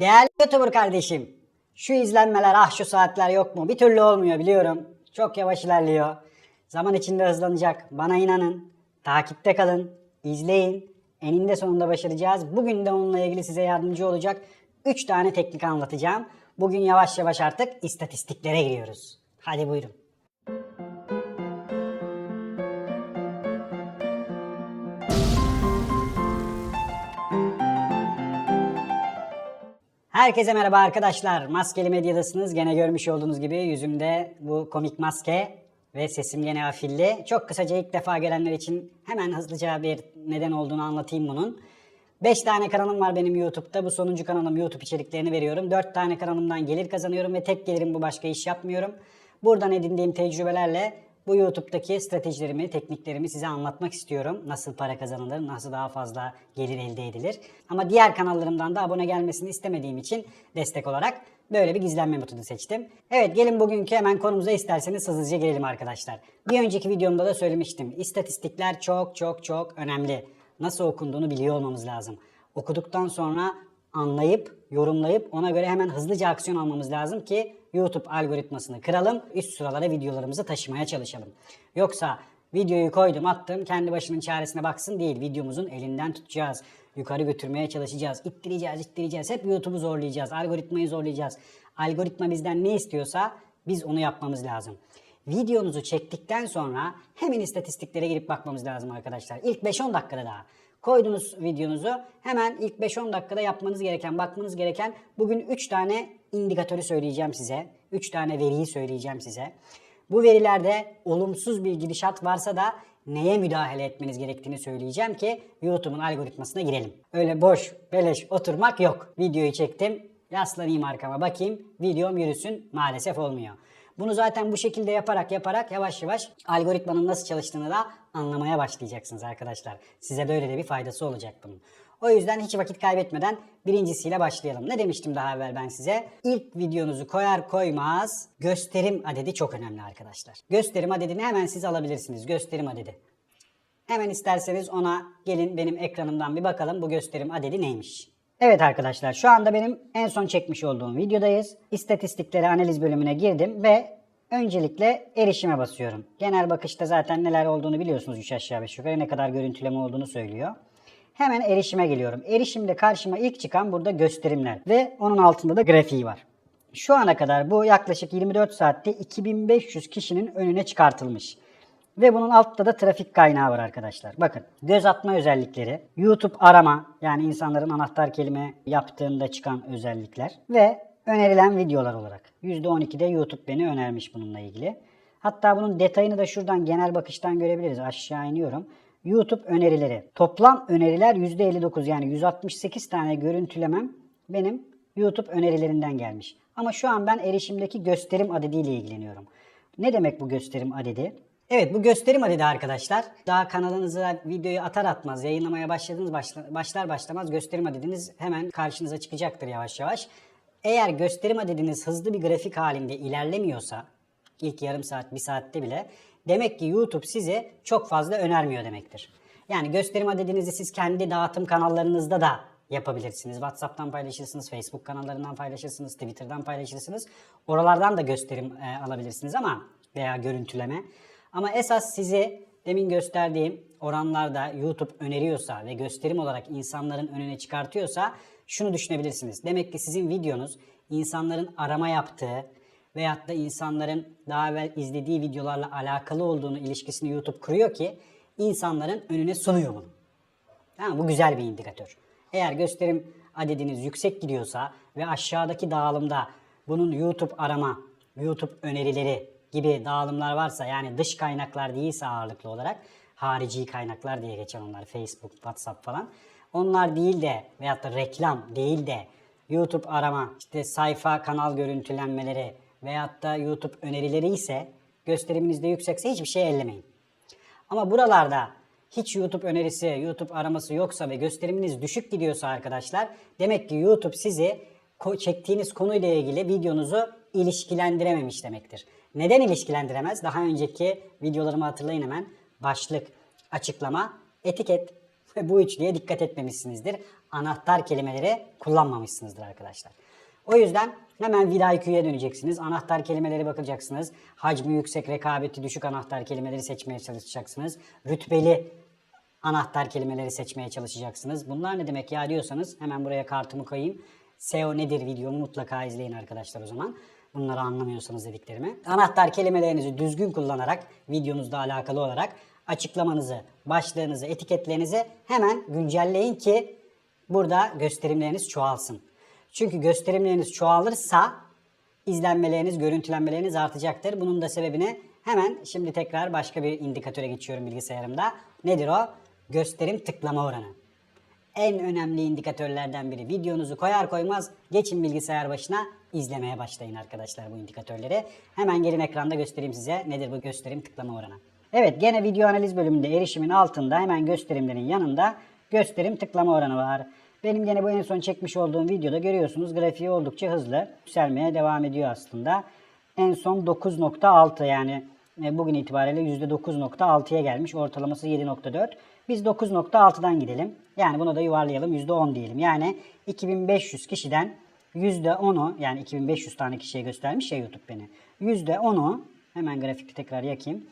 Değerli YouTuber kardeşim, şu izlenmeler ah şu saatler yok mu? Bir türlü olmuyor biliyorum. Çok yavaş ilerliyor. Zaman içinde hızlanacak. Bana inanın. Takipte kalın. izleyin. Eninde sonunda başaracağız. Bugün de onunla ilgili size yardımcı olacak 3 tane teknik anlatacağım. Bugün yavaş yavaş artık istatistiklere giriyoruz. Hadi buyurun. Herkese merhaba arkadaşlar. Maskeli Medya'dasınız. Gene görmüş olduğunuz gibi yüzümde bu komik maske ve sesim gene afilli. Çok kısaca ilk defa gelenler için hemen hızlıca bir neden olduğunu anlatayım bunun. 5 tane kanalım var benim YouTube'da. Bu sonuncu kanalım YouTube içeriklerini veriyorum. 4 tane kanalımdan gelir kazanıyorum ve tek gelirim bu başka iş yapmıyorum. Buradan edindiğim tecrübelerle bu YouTube'daki stratejilerimi, tekniklerimi size anlatmak istiyorum. Nasıl para kazanılır, nasıl daha fazla gelir elde edilir. Ama diğer kanallarımdan da abone gelmesini istemediğim için destek olarak böyle bir gizlenme metodu seçtim. Evet gelin bugünkü hemen konumuza isterseniz hızlıca gelelim arkadaşlar. Bir önceki videomda da söylemiştim. İstatistikler çok çok çok önemli. Nasıl okunduğunu biliyor olmamız lazım. Okuduktan sonra anlayıp, yorumlayıp ona göre hemen hızlıca aksiyon almamız lazım ki YouTube algoritmasını kıralım, üst sıralara videolarımızı taşımaya çalışalım. Yoksa videoyu koydum attım kendi başının çaresine baksın değil. Videomuzun elinden tutacağız. Yukarı götürmeye çalışacağız. ittireceğiz, ittireceğiz. Hep YouTube'u zorlayacağız. Algoritmayı zorlayacağız. Algoritma bizden ne istiyorsa biz onu yapmamız lazım. Videonuzu çektikten sonra hemen istatistiklere girip bakmamız lazım arkadaşlar. İlk 5-10 dakikada daha. Koydunuz videonuzu hemen ilk 5-10 dakikada yapmanız gereken, bakmanız gereken bugün 3 tane indikatörü söyleyeceğim size. 3 tane veriyi söyleyeceğim size. Bu verilerde olumsuz bir gidişat varsa da neye müdahale etmeniz gerektiğini söyleyeceğim ki YouTube'un algoritmasına girelim. Öyle boş, beleş oturmak yok. Videoyu çektim, yaslanayım arkama bakayım, videom yürüsün maalesef olmuyor. Bunu zaten bu şekilde yaparak yaparak yavaş yavaş algoritmanın nasıl çalıştığını da anlamaya başlayacaksınız arkadaşlar. Size böyle de bir faydası olacak bunun. O yüzden hiç vakit kaybetmeden birincisiyle başlayalım. Ne demiştim daha evvel ben size? İlk videonuzu koyar koymaz gösterim adedi çok önemli arkadaşlar. Gösterim adedini hemen siz alabilirsiniz. Gösterim adedi. Hemen isterseniz ona gelin benim ekranımdan bir bakalım bu gösterim adedi neymiş. Evet arkadaşlar şu anda benim en son çekmiş olduğum videodayız. İstatistikleri analiz bölümüne girdim ve öncelikle erişime basıyorum. Genel bakışta zaten neler olduğunu biliyorsunuz 3 aşağı 5 yukarı ne kadar görüntüleme olduğunu söylüyor. Hemen erişime geliyorum. Erişimde karşıma ilk çıkan burada gösterimler ve onun altında da grafiği var. Şu ana kadar bu yaklaşık 24 saatte 2500 kişinin önüne çıkartılmış. Ve bunun altta da trafik kaynağı var arkadaşlar. Bakın göz atma özellikleri, YouTube arama yani insanların anahtar kelime yaptığında çıkan özellikler ve önerilen videolar olarak. %12'de YouTube beni önermiş bununla ilgili. Hatta bunun detayını da şuradan genel bakıştan görebiliriz. Aşağı iniyorum. YouTube önerileri. Toplam öneriler %59 yani 168 tane görüntülemem benim YouTube önerilerinden gelmiş. Ama şu an ben erişimdeki gösterim adediyle ilgileniyorum. Ne demek bu gösterim adedi? Evet bu gösterim adedi arkadaşlar. Daha kanalınıza videoyu atar atmaz yayınlamaya başladığınız başla- başlar başlamaz gösterim adediniz hemen karşınıza çıkacaktır yavaş yavaş. Eğer gösterim adediniz hızlı bir grafik halinde ilerlemiyorsa ilk yarım saat bir saatte bile demek ki YouTube size çok fazla önermiyor demektir. Yani gösterim adedinizi siz kendi dağıtım kanallarınızda da yapabilirsiniz. WhatsApp'tan paylaşırsınız, Facebook kanallarından paylaşırsınız, Twitter'dan paylaşırsınız. Oralardan da gösterim e, alabilirsiniz ama veya görüntüleme. Ama esas sizi demin gösterdiğim oranlarda YouTube öneriyorsa ve gösterim olarak insanların önüne çıkartıyorsa şunu düşünebilirsiniz. Demek ki sizin videonuz insanların arama yaptığı veyahut da insanların daha evvel izlediği videolarla alakalı olduğunu ilişkisini YouTube kuruyor ki insanların önüne sunuyor bunu. Tamam? Bu güzel bir indikatör. Eğer gösterim adediniz yüksek gidiyorsa ve aşağıdaki dağılımda bunun YouTube arama, YouTube önerileri gibi dağılımlar varsa yani dış kaynaklar değilse ağırlıklı olarak harici kaynaklar diye geçen onlar Facebook, WhatsApp falan. Onlar değil de veyahut da reklam değil de YouTube arama, işte sayfa kanal görüntülenmeleri veyahut da YouTube önerileri ise gösteriminizde yüksekse hiçbir şey ellemeyin. Ama buralarda hiç YouTube önerisi, YouTube araması yoksa ve gösteriminiz düşük gidiyorsa arkadaşlar demek ki YouTube sizi çektiğiniz konuyla ilgili videonuzu ilişkilendirememiş demektir. Neden ilişkilendiremez? Daha önceki videolarımı hatırlayın hemen. Başlık, açıklama, etiket. Bu üçlüye dikkat etmemişsinizdir. anahtar kelimeleri kullanmamışsınızdır arkadaşlar. O yüzden hemen VidIQ'ya döneceksiniz. Anahtar kelimeleri bakacaksınız. Hacmi yüksek, rekabeti düşük anahtar kelimeleri seçmeye çalışacaksınız. Rütbeli anahtar kelimeleri seçmeye çalışacaksınız. Bunlar ne demek ya diyorsanız hemen buraya kartımı koyayım. SEO nedir videomu mutlaka izleyin arkadaşlar o zaman. Bunları anlamıyorsanız dediklerimi. Anahtar kelimelerinizi düzgün kullanarak videonuzla alakalı olarak açıklamanızı, başlığınızı, etiketlerinizi hemen güncelleyin ki burada gösterimleriniz çoğalsın. Çünkü gösterimleriniz çoğalırsa izlenmeleriniz, görüntülenmeleriniz artacaktır. Bunun da sebebini hemen şimdi tekrar başka bir indikatöre geçiyorum bilgisayarımda. Nedir o? Gösterim tıklama oranı. En önemli indikatörlerden biri. Videonuzu koyar koymaz geçin bilgisayar başına izlemeye başlayın arkadaşlar bu indikatörleri. Hemen gelin ekranda göstereyim size nedir bu gösterim tıklama oranı. Evet gene video analiz bölümünde erişimin altında hemen gösterimlerin yanında gösterim tıklama oranı var. Benim gene bu en son çekmiş olduğum videoda görüyorsunuz grafiği oldukça hızlı yükselmeye devam ediyor aslında. En son 9.6 yani e, bugün itibariyle %9.6'ya gelmiş. Ortalaması 7.4. Biz 9.6'dan gidelim. Yani bunu da yuvarlayalım. %10 diyelim. Yani 2500 kişiden %10'u yani 2500 tane kişiye göstermiş ya YouTube beni. %10'u hemen grafikte tekrar yakayım.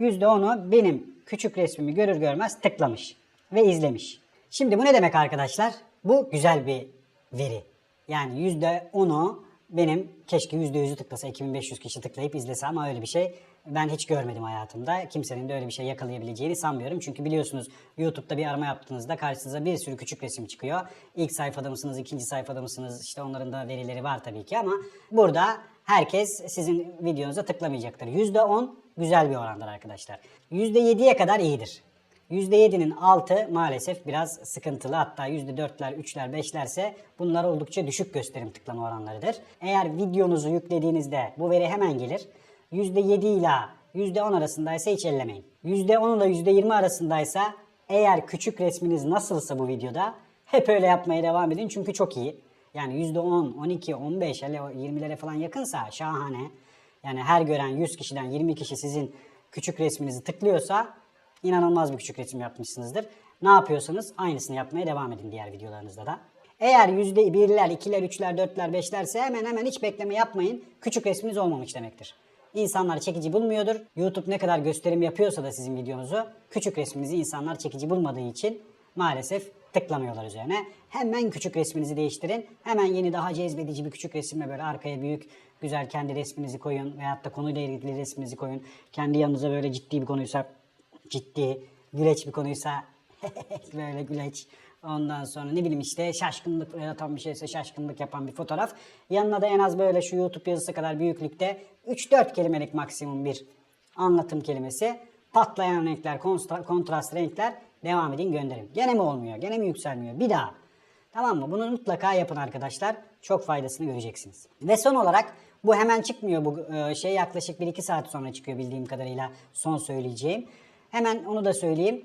%10'u benim küçük resmimi görür görmez tıklamış ve izlemiş. Şimdi bu ne demek arkadaşlar? Bu güzel bir veri. Yani %10'u benim keşke %100'ü tıklasa 2500 kişi tıklayıp izlese ama öyle bir şey ben hiç görmedim hayatımda. Kimsenin de öyle bir şey yakalayabileceğini sanmıyorum. Çünkü biliyorsunuz YouTube'da bir arama yaptığınızda karşınıza bir sürü küçük resim çıkıyor. İlk sayfada mısınız, ikinci sayfada mısınız? İşte onların da verileri var tabii ki ama burada herkes sizin videonuza tıklamayacaktır. %10 güzel bir orandır arkadaşlar. %7'ye kadar iyidir. %7'nin altı maalesef biraz sıkıntılı. Hatta %4'ler, 3'ler, 5'lerse bunlar oldukça düşük gösterim tıklama oranlarıdır. Eğer videonuzu yüklediğinizde bu veri hemen gelir. %7 ile %10 arasındaysa hiç ellemeyin. %10 ile %20 arasındaysa eğer küçük resminiz nasılsa bu videoda hep öyle yapmaya devam edin çünkü çok iyi. Yani %10, 12, 15, hele o 20'lere falan yakınsa şahane. Yani her gören 100 kişiden 20 kişi sizin küçük resminizi tıklıyorsa inanılmaz bir küçük resim yapmışsınızdır. Ne yapıyorsanız aynısını yapmaya devam edin diğer videolarınızda da. Eğer yüzde birler, ikiler, üçler, dörtler, beşlerse hemen hemen hiç bekleme yapmayın. Küçük resminiz olmamış demektir. İnsanlar çekici bulmuyordur. YouTube ne kadar gösterim yapıyorsa da sizin videonuzu küçük resminizi insanlar çekici bulmadığı için maalesef tıklamıyorlar üzerine. Hemen küçük resminizi değiştirin. Hemen yeni daha cezbedici bir küçük resimle böyle arkaya büyük güzel kendi resminizi koyun veyahut da konuyla ilgili resminizi koyun. Kendi yanınıza böyle ciddi bir konuysa ciddi, güleç bir konuysa böyle güleç. Ondan sonra ne bileyim işte şaşkınlık yaratan bir şeyse şaşkınlık yapan bir fotoğraf. Yanına da en az böyle şu YouTube yazısı kadar büyüklükte 3-4 kelimelik maksimum bir anlatım kelimesi. Patlayan renkler, kontra- kontrast renkler devam edin gönderin. Gene mi olmuyor? Gene mi yükselmiyor? Bir daha. Tamam mı? Bunu mutlaka yapın arkadaşlar. Çok faydasını göreceksiniz. Ve son olarak bu hemen çıkmıyor. Bu e, şey yaklaşık 1-2 saat sonra çıkıyor bildiğim kadarıyla son söyleyeceğim. Hemen onu da söyleyeyim.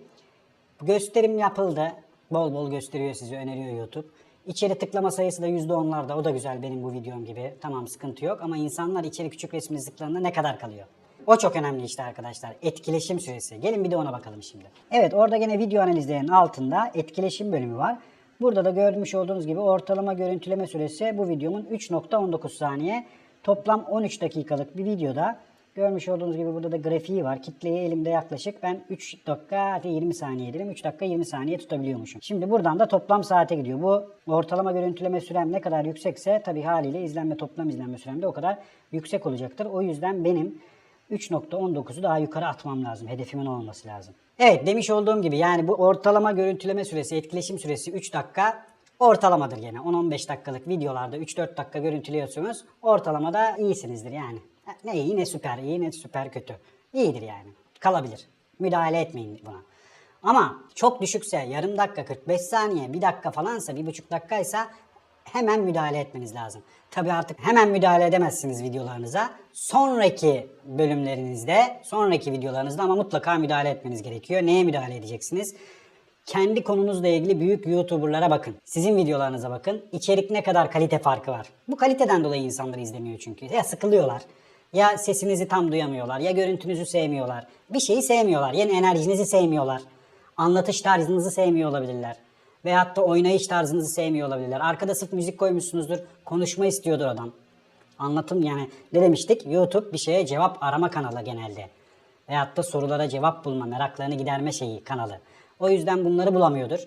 Gösterim yapıldı. Bol bol gösteriyor sizi, öneriyor YouTube. İçeri tıklama sayısı da %10'larda. O da güzel benim bu videom gibi. Tamam sıkıntı yok ama insanlar içeri küçük resmini tıkladığında ne kadar kalıyor? O çok önemli işte arkadaşlar. Etkileşim süresi. Gelin bir de ona bakalım şimdi. Evet orada gene video analizlerinin altında etkileşim bölümü var. Burada da görmüş olduğunuz gibi ortalama görüntüleme süresi bu videomun 3.19 saniye. Toplam 13 dakikalık bir videoda Görmüş olduğunuz gibi burada da grafiği var. Kitleyi elimde yaklaşık ben 3 dakika hadi 20 saniye dedim. 3 dakika 20 saniye tutabiliyormuşum. Şimdi buradan da toplam saate gidiyor. Bu ortalama görüntüleme sürem ne kadar yüksekse tabii haliyle izlenme toplam izlenme sürem de o kadar yüksek olacaktır. O yüzden benim 3.19'u daha yukarı atmam lazım. Hedefimin olması lazım. Evet demiş olduğum gibi yani bu ortalama görüntüleme süresi, etkileşim süresi 3 dakika ortalamadır gene. 10-15 dakikalık videolarda 3-4 dakika görüntülüyorsunuz. Ortalamada iyisinizdir yani. Ne iyi ne süper iyi ne süper kötü. İyidir yani. Kalabilir. Müdahale etmeyin buna. Ama çok düşükse yarım dakika 45 saniye bir dakika falansa bir buçuk dakikaysa hemen müdahale etmeniz lazım. Tabi artık hemen müdahale edemezsiniz videolarınıza. Sonraki bölümlerinizde, sonraki videolarınızda ama mutlaka müdahale etmeniz gerekiyor. Neye müdahale edeceksiniz? Kendi konunuzla ilgili büyük YouTuber'lara bakın. Sizin videolarınıza bakın. İçerik ne kadar kalite farkı var. Bu kaliteden dolayı insanlar izlemiyor çünkü. Ya sıkılıyorlar. Ya sesinizi tam duyamıyorlar. Ya görüntünüzü sevmiyorlar. Bir şeyi sevmiyorlar. Yani enerjinizi sevmiyorlar. Anlatış tarzınızı sevmiyor olabilirler. Veyahut da oynayış tarzınızı sevmiyor olabilirler. Arkada sırf müzik koymuşsunuzdur. Konuşma istiyordur adam. Anlatım yani ne demiştik? YouTube bir şeye cevap arama kanalı genelde. Veyahut da sorulara cevap bulma, meraklarını giderme şeyi kanalı. O yüzden bunları bulamıyordur.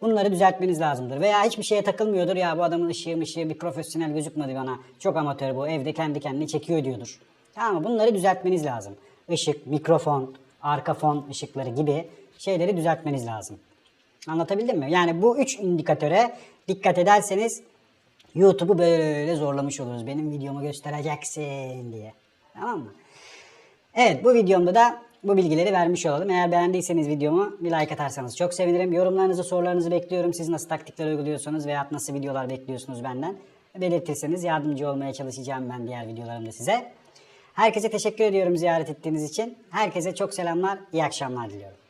Bunları düzeltmeniz lazımdır. Veya hiçbir şeye takılmıyordur. Ya bu adamın ışığı ışığı bir profesyonel gözükmedi bana. Çok amatör bu. Evde kendi kendini çekiyor diyordur. Tamam? Bunları düzeltmeniz lazım. Işık, mikrofon, arka fon ışıkları gibi şeyleri düzeltmeniz lazım. Anlatabildim mi? Yani bu üç indikatöre dikkat ederseniz YouTube'u böyle zorlamış oluruz. Benim videomu göstereceksin diye. Tamam mı? Evet bu videomda da bu bilgileri vermiş olalım. Eğer beğendiyseniz videomu bir like atarsanız çok sevinirim. Yorumlarınızı, sorularınızı bekliyorum. Siz nasıl taktikler uyguluyorsanız veya nasıl videolar bekliyorsunuz benden belirtirseniz yardımcı olmaya çalışacağım ben diğer videolarımda size. Herkese teşekkür ediyorum ziyaret ettiğiniz için. Herkese çok selamlar, iyi akşamlar diliyorum.